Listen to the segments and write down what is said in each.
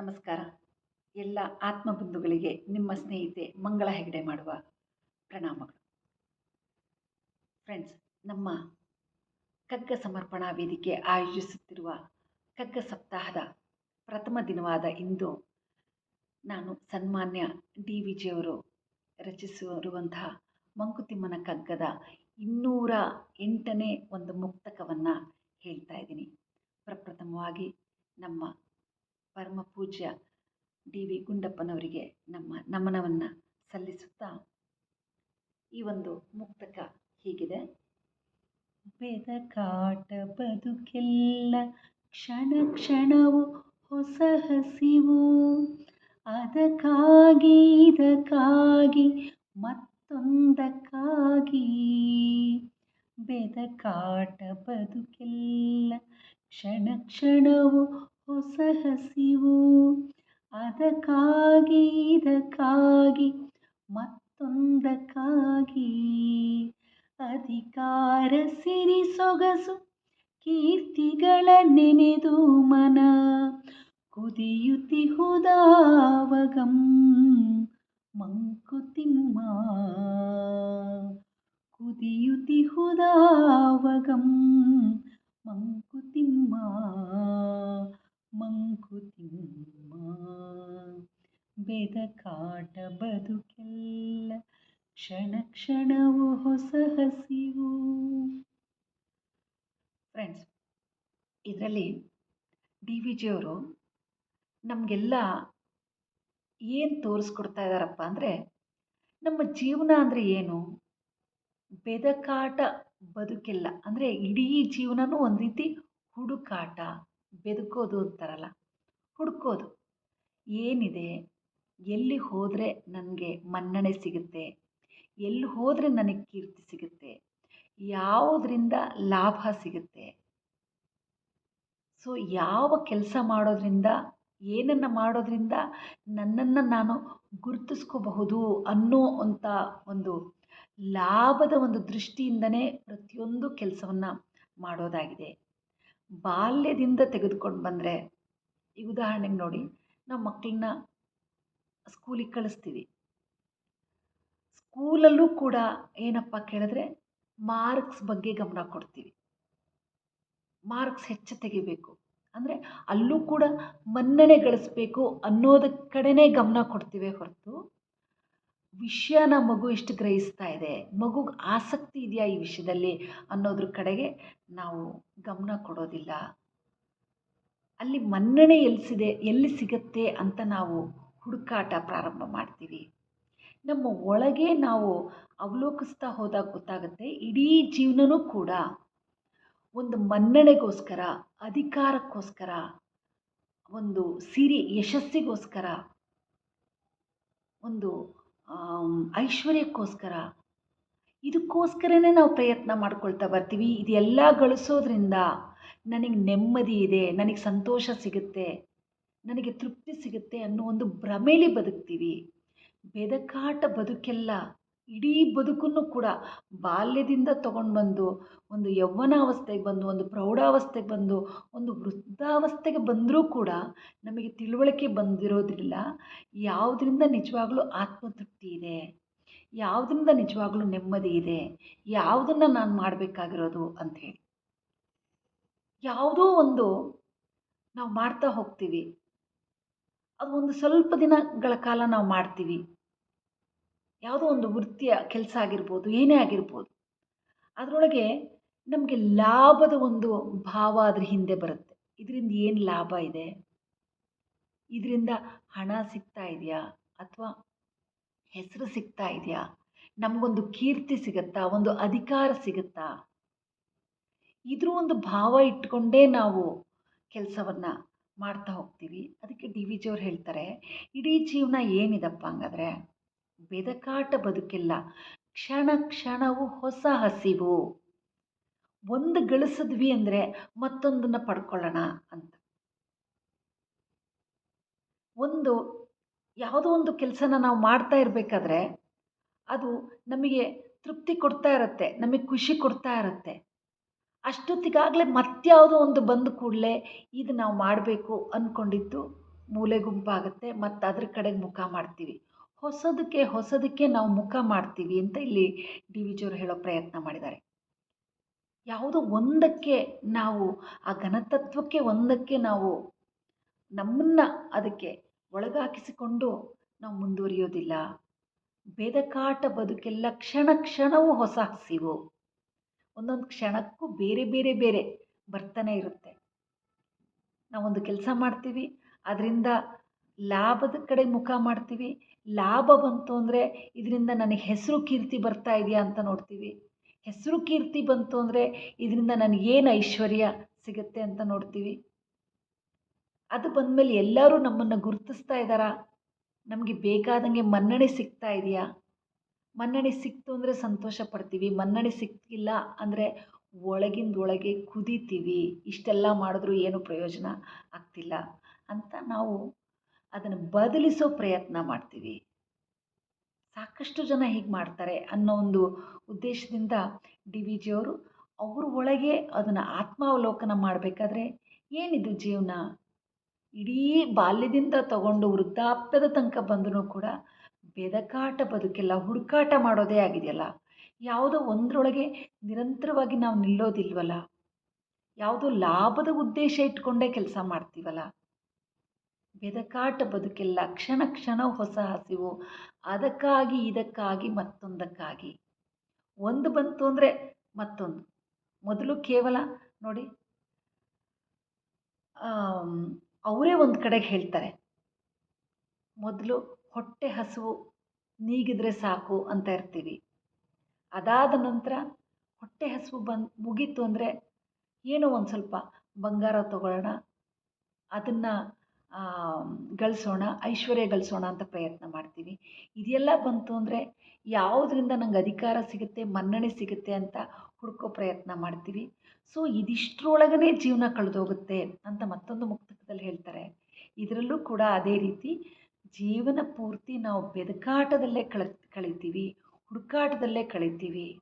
ನಮಸ್ಕಾರ. ಎಲ್ಲ ಆತ್ಮಬಂಧುಗಳಿಗೆ ನಿಮ್ಮ ಸ್ನೇಹಿತೆ ಮಂಗಳ ಹೆಗಡೆ ಮಾಡುವ ಪ್ರಣಾಮಗಳು. ಫ್ರೆಂಡ್ಸ್ ನಮ್ಮ ಕಗ್ಗ ಸಮರ್ಪಣಾ ವೇದಿಕೆ ಆಯೋಜಿಸುತ್ತಿರುವ ಕಗ್ಗ ಸಪ್ತಾಹದ ಪ್ರಥಮ ದಿನವಾದ ಇಂದು ನಾನು ಸನ್ಮಾನ್ಯ ಡಿ ವಿ ಜಿಯವರು ರಚಿಸಿರುವಂತಹ ಮಂಕುತಿಮ್ಮನ ಕಗ್ಗದ ಇನ್ನೂರ ಎಂಟನೇ ಒಂದು ಮುಕ್ತಕವನ್ನು ಹೇಳ್ತಾ ಇದ್ದೀನಿ. ಪ್ರಪ್ರಥಮವಾಗಿ ನಮ್ಮ ಪರಮ ಪೂಜ್ಯ ಡಿ ವಿ ಗುಂಡಪ್ಪನವರಿಗೆ ನಮ್ಮ ನಮನವನ್ನು ಸಲ್ಲಿಸುತ್ತಾ ಈ ಒಂದು ಮುಕ್ತಕ ಹೀಗಿದೆ. ಬೆದಕಾಟ ಬದುಕೆಲ್ಲ, ಕ್ಷಣ ಕ್ಷಣವು ಹೊಸ ಹಸಿವು. ಅದಕ್ಕಾಗಿ, ಇದಕ್ಕಾಗಿ, ಮತ್ತೊಂದಕ್ಕಾಗಿ. ಬೆದಕಾಟ ಬದುಕೆಲ್ಲ, ಕ್ಷಣ ಕ್ಷಣವು ಹೊಸ ಹಸಿವು ಅದಕ್ಕಾಗಿ, ಇದಕ್ಕಾಗಿ, ಮತ್ತೊಂದಕ್ಕಾಗಿ. ಅಧಿಕಾರ ಸಿರಿ ಸೊಗಸು, ಕೀರ್ತಿಗಳ ನೆನೆದು ಮನ. ಕುದಿಯುತ್ತಿಹುದಾವಗಂ ಮಂಕುತಿಮ್ಮ. ಕುದಿಯುತ್ತಿಹುದಾವಗಂ ಮಂಕುತಿಮ್ಮ. ಮಂಕುತಿಮ್ಮ ಬೆದಕಾಟ ಬದುಕೆಲ್ಲ, ಕ್ಷಣ ಕ್ಷಣವು ಹೊಸ ಹಸಿವು. ಫ್ರೆಂಡ್ಸ್ ಇದರಲ್ಲಿ ಡಿ ವಿ ಜಿಯವರು ನಮಗೆಲ್ಲ ಏನು ತೋರಿಸ್ಕೊಡ್ತಾ ಇದ್ದಾರಪ್ಪ ಅಂದರೆ, ನಮ್ಮ ಜೀವನ ಅಂದರೆ ಏನು? ಬೆದಕಾಟ ಬದುಕಿಲ್ಲ. ಅಂದರೆ ಇಡೀ ಜೀವನನೂ ಒಂದು ರೀತಿ ಹುಡುಕಾಟ, ಬೆದಕೋದು ಅಂತಾರಲ್ಲ. ಹುಡುಕೋದು. ಏನಿದೆ? ಎಲ್ಲಿ ಹೋದರೆ ನನಗೆ ಮನ್ನಣೆ ಸಿಗುತ್ತೆ? ಎಲ್ಲಿ ಹೋದರೆ ನನಗೆ ಕೀರ್ತಿ ಸಿಗುತ್ತೆ? ಯಾವುದರಿಂದ ಲಾಭ ಸಿಗುತ್ತೆ? ಸೊ ಯಾವ ಕೆಲಸ ಮಾಡೋದ್ರಿಂದ, ಏನನ್ನು ಮಾಡೋದ್ರಿಂದ ನನ್ನನ್ನು ನಾನು ಗುರುತಿಸ್ಕೋಬಹುದು ಅನ್ನೋ ಅಂಥ ಒಂದು ಲಾಭದ ಒಂದು ದೃಷ್ಟಿಯಿಂದನೇ ಪ್ರತಿಯೊಂದು ಕೆಲಸವನ್ನು ಮಾಡೋದಾಗಿದೆ. ಬಾಲ್ಯದಿಂದ ತೆಗೆದುಕೊಂಡು ಬಂದರೆ ಈ ಉದಾಹರಣೆಗೆ ನೋಡಿ, ನಾವು ಮಕ್ಕಳನ್ನ ಸ್ಕೂಲಿಗೆ ಕಳಿಸ್ತೀವಿ. ಸ್ಕೂಲಲ್ಲೂ ಕೂಡ ಏನಪ್ಪ ಕೇಳಿದ್ರೆ ಮಾರ್ಕ್ಸ್ ಬಗ್ಗೆ ಗಮನ ಕೊಡ್ತೀವಿ. ಮಾರ್ಕ್ಸ್ ಹೆಚ್ಚು ತೆಗಿಬೇಕು. ಅಂದರೆ ಅಲ್ಲೂ ಕೂಡ ಮನ್ನಣೆ ಗಳಿಸ್ಬೇಕು ಅನ್ನೋದ ಕಡೆನೇ ಗಮನ ಕೊಡ್ತೀವಿ ಹೊರತು, ವಿಷಯನ ಮಗು ಎಷ್ಟು ಗ್ರಹಿಸ್ತಾ ಇದೆ, ಮಗುಗೆ ಆಸಕ್ತಿ ಇದೆಯಾ ಈ ವಿಷಯದಲ್ಲಿ ಅನ್ನೋದ್ರ ಕಡೆಗೆ ನಾವು ಗಮನ ಕೊಡೋದಿಲ್ಲ. ಅಲ್ಲಿ ಮನ್ನಣೆ ಎಲ್ಲಿಸಿದೆ ಎಲ್ಲಿ ಸಿಗತ್ತೆ ಅಂತ ನಾವು ಹುಡುಕಾಟ ಪ್ರಾರಂಭ ಮಾಡ್ತೀವಿ. ನಮ್ಮ ಒಳಗೆ ನಾವು ಅವಲೋಕಿಸ್ತಾ ಹೋದಾಗ ಗೊತ್ತಾಗುತ್ತೆ, ಇಡೀ ಜೀವನನೂ ಕೂಡ ಒಂದು ಮನ್ನಣೆಗೋಸ್ಕರ, ಅಧಿಕಾರಕ್ಕೋಸ್ಕರ, ಒಂದು ಸಿರಿ ಯಶಸ್ಸಿಗೋಸ್ಕರ, ಒಂದು ಐಶ್ವರ್ಯಕ್ಕೋಸ್ಕರ ಇದಕ್ಕೋಸ್ಕರನೇ ನಾವು ಪ್ರಯತ್ನ ಮಾಡ್ಕೊಳ್ತಾ ಬರ್ತೀವಿ. ಇದೆಲ್ಲ ಗಳಿಸೋದ್ರಿಂದ ನನಗೆ ನೆಮ್ಮದಿ ಇದೆ, ನನಗೆ ಸಂತೋಷ ಸಿಗುತ್ತೆ, ನನಗೆ ತೃಪ್ತಿ ಸಿಗುತ್ತೆ ಅನ್ನೋ ಒಂದು ಭ್ರಮೇಲಿ ಬದುಕ್ತೀವಿ. ಬೆದಕಾಟ ಬದುಕೆಲ್ಲ, ಇಡೀ ಬದುಕನ್ನು ಕೂಡ ಬಾಲ್ಯದಿಂದ ತಗೊಂಡು ಬಂದು ಒಂದು ಯೌವನಾವಸ್ಥೆಗೆ ಬಂದು, ಒಂದು ಪ್ರೌಢಾವಸ್ಥೆಗೆ ಬಂದು, ಒಂದು ವೃದ್ಧಾವಸ್ಥೆಗೆ ಬಂದರೂ ಕೂಡ ನಮಗೆ ತಿಳುವಳಿಕೆ ಬಂದಿರೋದ್ರಿಲ್ಲ. ಯಾವುದರಿಂದ ನಿಜವಾಗ್ಲೂ ಆತ್ಮತೃಪ್ತಿ ಇದೆ, ಯಾವುದರಿಂದ ನಿಜವಾಗ್ಲೂ ನೆಮ್ಮದಿ ಇದೆ, ಯಾವುದನ್ನು ನಾನು ಮಾಡಬೇಕಾಗಿರೋದು ಅಂಥೇಳಿ ಯಾವುದೋ ಒಂದು ನಾವು ಮಾಡ್ತಾ ಹೋಗ್ತೀವಿ. ಅದು ಒಂದು ಸ್ವಲ್ಪ ದಿನಗಳ ಕಾಲ ನಾವು ಮಾಡ್ತೀವಿ. ಯಾವುದೋ ಒಂದು ವೃತ್ತಿಯ ಕೆಲಸ ಆಗಿರ್ಬೋದು, ಏನೇ ಆಗಿರ್ಬೋದು. ಅದರೊಳಗೆ ನಮಗೆ ಲಾಭದ ಒಂದು ಭಾವ ಅದ್ರ ಹಿಂದೆ ಬರುತ್ತೆ. ಇದರಿಂದ ಏನು ಲಾಭ ಇದೆ? ಇದರಿಂದ ಹಣ ಸಿಗ್ತಾ ಇದೆಯಾ? ಅಥವಾ ಹೆಸರು ಸಿಗ್ತಾ ಇದೆಯಾ? ನಮಗೊಂದು ಕೀರ್ತಿ ಸಿಗುತ್ತಾ? ಒಂದು ಅಧಿಕಾರ ಸಿಗುತ್ತಾ? ಇದ್ರ ಒಂದು ಭಾವ ಇಟ್ಕೊಂಡೇ ನಾವು ಕೆಲಸವನ್ನು ಮಾಡ್ತಾ ಹೋಗ್ತೀವಿ. ಅದಕ್ಕೆ ಡಿ ವಿ ಜಿಯವ್ರು ಹೇಳ್ತಾರೆ, ಇಡೀ ಜೀವನ ಏನಿದಪ್ಪ ಹಂಗಾದ್ರೆ? ಬೆದಕಾಟ ಬದುಕಿಲ್ಲ. ಕ್ಷಣ ಕ್ಷಣವು ಹೊಸ ಹಸಿವು. ಒಂದು ಗಳಿಸಿದ್ವಿ ಅಂದರೆ ಮತ್ತೊಂದನ್ನು ಪಡ್ಕೊಳ್ಳೋಣ ಅಂತ. ಒಂದು, ಯಾವುದೋ ಒಂದು ಕೆಲಸನ ನಾವು ಮಾಡ್ತಾ ಇರಬೇಕಾದ್ರೆ ಅದು ನಮಗೆ ತೃಪ್ತಿ ಕೊಡ್ತಾ ಇರುತ್ತೆ, ನಮಗೆ ಖುಷಿ ಕೊಡ್ತಾ ಇರುತ್ತೆ. ಅಷ್ಟೊತ್ತಿಗಾಗಲೇ ಮತ್ಯಾವುದೋ ಒಂದು ಬಂದ ಕೂಡಲೇ ಇದು ನಾವು ಮಾಡಬೇಕು ಅಂದ್ಕೊಂಡಿದ್ದು ಮೂಲೆ ಗುಂಪಾಗುತ್ತೆ, ಮತ್ತು ಅದ್ರ ಕಡೆಗೆ ಮುಖ ಮಾಡ್ತೀವಿ. ಹೊಸದಕ್ಕೆ ಹೊಸದಕ್ಕೆ ನಾವು ಮುಖ ಮಾಡ್ತೀವಿ ಅಂತ ಇಲ್ಲಿ ಡಿ ವಿ ಜಿಯವರು ಹೇಳೋ ಪ್ರಯತ್ನ ಮಾಡಿದ್ದಾರೆ. ಯಾವುದೋ ಒಂದಕ್ಕೆ ನಾವು, ಆ ಘನತತ್ವಕ್ಕೆ ಒಂದಕ್ಕೆ ನಾವು ನಮ್ಮನ್ನು ಅದಕ್ಕೆ ಒಳಗಾಕಿಸಿಕೊಂಡು ನಾವು ಮುಂದುವರಿಯೋದಿಲ್ಲ. ಬೇದಕಾಟ ಬದುಕೆಲ್ಲ ಕ್ಷಣ ಕ್ಷಣವೂ ಹೊಸ ಹಸಿವು. ಒಂದೊಂದು ಕ್ಷಣಕ್ಕೂ ಬೇರೆ ಬೇರೆ ಬೇರೆ ಬರ್ತಾನೆ ಇರುತ್ತೆ. ನಾವೊಂದು ಕೆಲಸ ಮಾಡ್ತೀವಿ, ಅದರಿಂದ ಲಾಭದ ಕಡೆ ಮುಖ ಮಾಡ್ತೀವಿ, ಲಾಭ ಬಂತು ಅಂದರೆ ಇದರಿಂದ ನನಗೆ ಹೆಸರು ಕೀರ್ತಿ ಬರ್ತಾ ಇದೆಯಾ ಅಂತ ನೋಡ್ತೀವಿ. ಹೆಸರು ಕೀರ್ತಿ ಬಂತು ಅಂದರೆ ಇದರಿಂದ ನನಗೇನು ಐಶ್ವರ್ಯ ಸಿಗುತ್ತೆ ಅಂತ ನೋಡ್ತೀವಿ. ಅದು ಬಂದಮೇಲೆ ಎಲ್ಲರೂ ನಮ್ಮನ್ನು ಗುರುತಿಸ್ತಾ ಇದ್ದಾರಾ? ನಮಗೆ ಬೇಕಾದಂಗೆ ಮನ್ನಣೆ ಸಿಗ್ತಾ ಇದೆಯಾ? ಮನ್ನಣೆ ಸಿಕ್ತು ಅಂದರೆ ಸಂತೋಷ ಪಡ್ತೀವಿ, ಮನ್ನಣೆ ಸಿಕ್ಕಿಲ್ಲ ಅಂದರೆ ಒಳಗಿಂದ ಒಳಗೆ ಕುದೀತೀವಿ, ಇಷ್ಟೆಲ್ಲ ಮಾಡಿದ್ರೂ ಏನು ಪ್ರಯೋಜನ ಆಗ್ತಿಲ್ಲ ಅಂತ ನಾವು ಅದನ್ನು ಬದಲಿಸೋ ಪ್ರಯತ್ನ ಮಾಡ್ತೀವಿ. ಸಾಕಷ್ಟು ಜನ ಹೀಗೆ ಮಾಡ್ತಾರೆ ಅನ್ನೋ ಒಂದು ಉದ್ದೇಶದಿಂದ ಡಿ ವಿ ಜಿಯವರು ಅವ್ರ ಒಳಗೆ ಅದನ್ನು ಆತ್ಮಾವಲೋಕನ ಮಾಡಬೇಕಾದ್ರೆ ಏನಿದು ಜೀವನ? ಇಡೀ ಬಾಲ್ಯದಿಂದ ತಗೊಂಡು ವೃದ್ಧಾಪ್ಯದ ತನಕ ಬಂದರೂ ಕೂಡ ಬೆದಕಾಟ ಬದುಕೆಲ್ಲ ಹುಡುಕಾಟ ಮಾಡೋದೇ ಆಗಿದೆಯಲ್ಲ? ಯಾವುದೋ ಒಂದರೊಳಗೆ ನಿರಂತರವಾಗಿ ನಾವು ನಿಲ್ಲೋದಿಲ್ವಲ್ಲ? ಯಾವುದೋ ಲಾಭದ ಉದ್ದೇಶ ಇಟ್ಕೊಂಡೇ ಕೆಲಸ ಮಾಡ್ತೀವಲ್ಲ? ಬೆದಕಾಟ ಬದುಕೆಲ್ಲ ಕ್ಷಣ ಕ್ಷಣ ಹೊಸ ಹಸಿವು, ಅದಕ್ಕಾಗಿ ಇದಕ್ಕಾಗಿ ಮತ್ತೊಂದಕ್ಕಾಗಿ. ಒಂದು ಬಂತು ಅಂದರೆ ಮತ್ತೊಂದು. ಮೊದಲು ಕೇವಲ ನೋಡಿ ಅವರೇ ಒಂದು ಕಡೆಗೆ ಹೇಳ್ತಾರೆ. ಮೊದಲು ಹೊಟ್ಟೆ ಹಸಿವು ನೀಗಿದ್ರೆ ಸಾಕು ಅಂತ ಇರ್ತೀವಿ. ಅದಾದ ನಂತರ ಹೊಟ್ಟೆ ಹಸುವು ಬಂದು ಮುಗೀತು ಅಂದರೆ ಏನೋ ಒಂದು ಸ್ವಲ್ಪ ಬಂಗಾರ ತಗೊಳ್ಳೋಣ, ಅದನ್ನು ಗಳಿಸೋಣ, ಐಶ್ವರ್ಯ ಗಳಿಸೋಣ ಅಂತ ಪ್ರಯತ್ನ ಮಾಡ್ತೀವಿ. ಇದೆಲ್ಲ ಬಂತು ಅಂದರೆ ಯಾವುದರಿಂದ ನಂಗೆ ಅಧಿಕಾರ ಸಿಗುತ್ತೆ, ಮನ್ನಣೆ ಸಿಗುತ್ತೆ ಅಂತ ಹುಡುಕೋ ಪ್ರಯತ್ನ ಮಾಡ್ತೀವಿ. ಸೊ, ಇದಿಷ್ಟರೊಳಗನೆ ಜೀವನ ಕಳೆದೋಗುತ್ತೆ ಅಂತ ಮತ್ತೊಂದು ಮುಕ್ತಕದಲ್ಲಿ ಹೇಳ್ತಾರೆ. ಇದರಲ್ಲೂ ಕೂಡ ಅದೇ ರೀತಿ ಜೀವನ ಪೂರ್ತಿ ನಾವು ಬೆದಕಾಟದಲ್ಲೇ ಕಳ, ಕಳಿತೀವಿ, ಹುಡುಕಾಟದಲ್ಲೇ ಕಳೀತೀವಿ.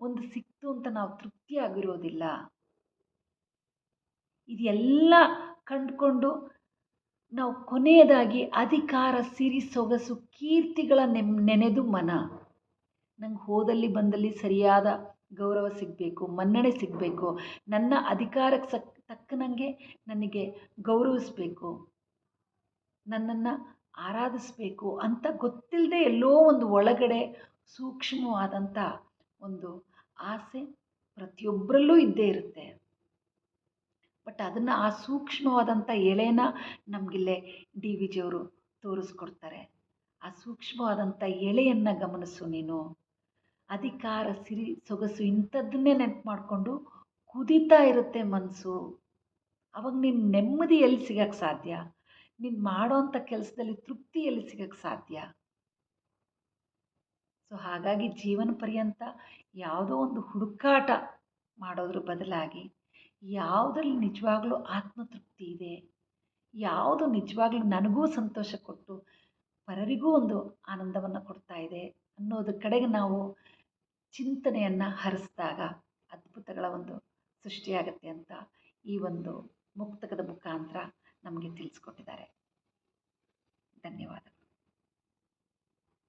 ಒಂದು ಸಿಕ್ತು ಅಂತ ನಾವು ತೃಪ್ತಿ ಆಗಿರೋದಿಲ್ಲ. ಇದೆಲ್ಲ ಕಂಡುಕೊಂಡು ನಾವು ಕೊನೆಯದಾಗಿ ಅಧಿಕಾರ ಸಿರಿ ಸೊಗಸು ಕೀರ್ತಿಗಳ ನೆಮ್, ನೆನೆದು ಮನ. ನಂಗೆ ಹೋದಲ್ಲಿ ಬಂದಲ್ಲಿ ಸರಿಯಾದ ಗೌರವ ಸಿಗಬೇಕು, ಮನ್ನಣೆ ಸಿಗಬೇಕು. ನನ್ನ ಅಧಿಕಾರಕ್ಕೆ ಸಕ್, ತಕ್ಕನಂಗೆ ನನಗೆ ಗೌರವಿಸಬೇಕು. ನನ್ನನ್ನು ಆರಾಧಿಸಬೇಕು ಅಂತ ಗೊತ್ತಿಲ್ಲದೆ ಎಲ್ಲೋ ಒಂದು ಒಳಗಡೆ ಸೂಕ್ಷ್ಮವಾದಂಥ ಒಂದು ಆಸೆ ಪ್ರತಿಯೊಬ್ಬರಲ್ಲೂ ಇದ್ದೇ ಇರುತ್ತೆ. ಬಟ್ ಅದನ್ನು ಆ ಸೂಕ್ಷ್ಮವಾದಂಥ ಎಳೆನ ನಮಗಿಲ್ಲೇ ಡಿ ವಿ ಜಿಯವರು ತೋರಿಸ್ಕೊಡ್ತಾರೆ. ಆ ಸೂಕ್ಷ್ಮವಾದಂಥ ಎಳೆಯನ್ನು ಗಮನಿಸು ನೀನು. ಅಧಿಕಾರ, ಸಿರಿ, ಸೊಗಸು ಇಂಥದ್ದನ್ನೇ ನೆನಪು ಮಾಡಿಕೊಂಡು ಕುದೀತಾ ಇರುತ್ತೆ ಮನಸ್ಸು ಅವಾಗ ನೀನು ನೆಮ್ಮದಿ ಎಲ್ಲಿ ಸಿಗಕ್ಕೆ ಸಾಧ್ಯ? ನೀನು ಮಾಡೋವಂಥ ಕೆಲಸದಲ್ಲಿ ತೃಪ್ತಿ ಎಲ್ಲಿ ಸಿಗಕ್ಕೆ ಸಾಧ್ಯ? ಸೊ ಹಾಗಾಗಿ ಜೀವನ ಪರ್ಯಂತ ಯಾವುದೋ ಒಂದು ಹುಡುಕಾಟ ಮಾಡೋದ್ರ ಬದಲಾಗಿ ಯಾವುದ್ರಲ್ಲಿ ನಿಜವಾಗ್ಲೂ ಆತ್ಮತೃಪ್ತಿ ಇದೆ, ಯಾವುದು ನಿಜವಾಗ್ಲೂ ನನಗೂ ಸಂತೋಷ ಕೊಟ್ಟು ಪರರಿಗೂ ಒಂದು ಆನಂದವನ್ನು ಕೊಡ್ತಾ ಇದೆ ಅನ್ನೋದ್ರ ಕಡೆಗೆ ನಾವು ಚಿಂತನೆಯನ್ನು ಹರಿಸಿದಾಗ ಅದ್ಭುತಗಳ ಒಂದು ಸೃಷ್ಟಿಯಾಗತ್ತೆ ಅಂತ ಈ ಒಂದು ಮುಕ್ತಕದ ಮುಖಾಂತರ ನಮಗೆ ತಿಳಿಸ್ಕೊಟ್ಟಿದ್ದಾರೆ. ಧನ್ಯವಾದ